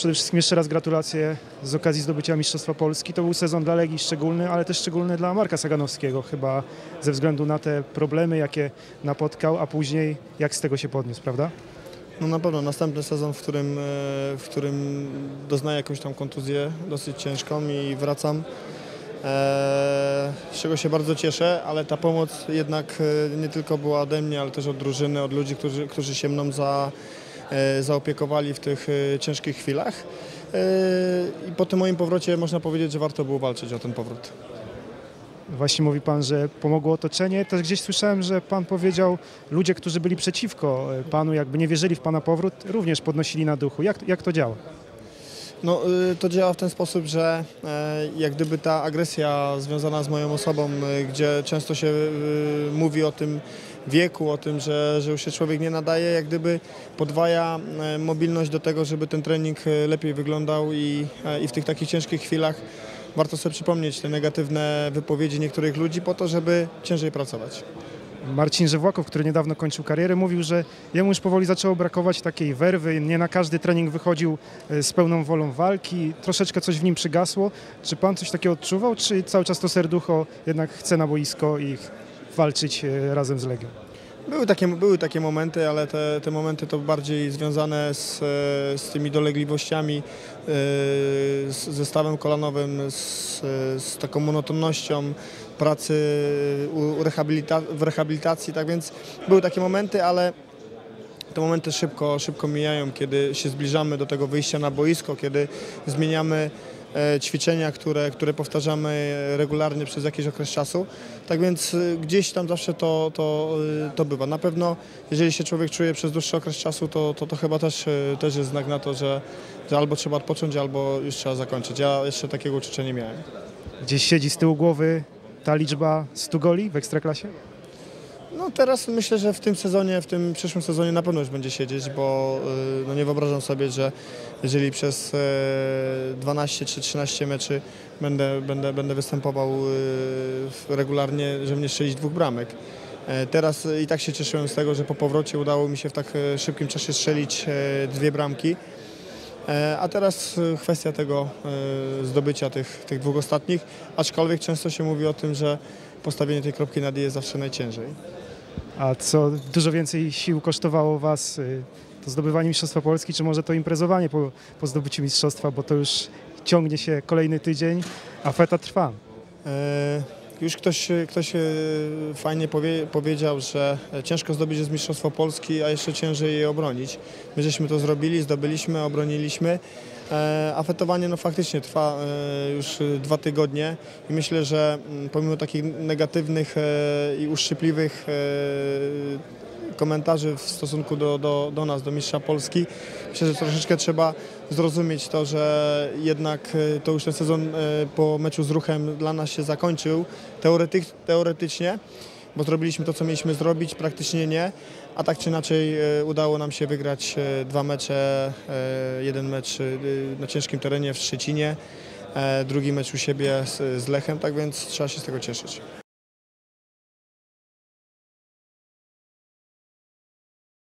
Przede wszystkim jeszcze raz gratulacje z okazji zdobycia Mistrzostwa Polski. To był sezon dla Legii szczególny, ale też szczególny dla Marka Saganowskiego, chyba ze względu na te problemy, jakie napotkał, a później jak z tego się podniósł, prawda? No na pewno następny sezon, w którym, e, w którym doznaję jakąś tam kontuzję dosyć ciężką i wracam. E, Z czego się bardzo cieszę, ale ta pomoc jednak e, nie tylko była ode mnie, ale też od drużyny, od ludzi, którzy, którzy się mną za, zaopiekowali w tych e, ciężkich chwilach. E, I po tym moim powrocie można powiedzieć, że warto było walczyć o ten powrót. Właśnie mówi Pan, że pomogło otoczenie. Też gdzieś słyszałem, że Pan powiedział, ludzie, którzy byli przeciwko e, Panu, jakby nie wierzyli w Pana powrót, również podnosili na duchu. Jak, jak to działa? No, y, to działa w ten sposób, że e, jak gdyby ta agresja związana z moją osobą, y, gdzie często się y, mówi o tym wieku, o tym, że, że już się człowiek nie nadaje, jak gdyby podwaja e, mobilność do tego, żeby ten trening e, lepiej wyglądał i, e, i w tych takich ciężkich chwilach warto sobie przypomnieć te negatywne wypowiedzi niektórych ludzi po to, żeby ciężej pracować. Marcin Żewłakow, który niedawno kończył karierę, mówił, że jemu już powoli zaczęło brakować takiej werwy, nie na każdy trening wychodził z pełną wolą walki, troszeczkę coś w nim przygasło. Czy pan coś takiego odczuwał, czy cały czas to serducho jednak chce na boisko i walczyć e, razem z Legią? Były takie, były takie momenty, ale te, te momenty to bardziej związane z, e, z tymi dolegliwościami, e, z zestawem kolanowym, z, z taką monotonnością pracy u, rehabilita, w rehabilitacji, tak więc były takie momenty, ale te momenty szybko, szybko mijają, kiedy się zbliżamy do tego wyjścia na boisko, kiedy zmieniamy ćwiczenia, które, które powtarzamy regularnie przez jakiś okres czasu. Tak więc e, gdzieś tam zawsze to, to, e, to bywa. Na pewno, jeżeli się człowiek czuje przez dłuższy okres czasu, to, to, to chyba też, e, też jest znak na to, że, że albo trzeba odpocząć, albo już trzeba zakończyć. Ja jeszcze takiego uczucia nie miałem. Gdzieś siedzi z tyłu głowy ta liczba 100 goli w Ekstraklasie? Teraz myślę, że w tym sezonie, w tym przyszłym sezonie na pewno już będzie siedzieć, bo y, no nie wyobrażam sobie, że jeżeli przez e, 12 czy 13 meczy będę, będę, będę występował y, regularnie, że mnie strzelić dwóch bramek. E, Teraz i tak się cieszyłem z tego, że po powrocie udało mi się w tak e, szybkim czasie strzelić e, dwie bramki. E, A teraz e, kwestia tego e, zdobycia tych, tych dwóch ostatnich, aczkolwiek często się mówi o tym, że postawienie tej kropki na D jest zawsze najciężej. A co dużo więcej sił kosztowało Was y, to zdobywanie Mistrzostwa Polski, czy może to imprezowanie po, po zdobyciu Mistrzostwa, bo to już ciągnie się kolejny tydzień, a feta trwa. E, Już ktoś, ktoś e, fajnie powie, powiedział, że ciężko zdobyć jest Mistrzostwo Polski, a jeszcze ciężej je obronić. My żeśmy to zrobili, zdobyliśmy, obroniliśmy, e, a fetowanie no, faktycznie trwa e, już e, dwa tygodnie i myślę, że mm, pomimo takich negatywnych e, i uszczypliwych e, komentarzy w stosunku do, do, do nas, do mistrza Polski. Myślę, że troszeczkę trzeba zrozumieć to, że jednak e, to już ten sezon e, po meczu z ruchem dla nas się zakończył teorety, teoretycznie, bo zrobiliśmy to, co mieliśmy zrobić, praktycznie nie, a tak czy inaczej e, udało nam się wygrać dwa mecze, jeden mecz na ciężkim terenie w Szczecinie, drugi mecz u siebie z Lechem, tak więc trzeba się z tego cieszyć.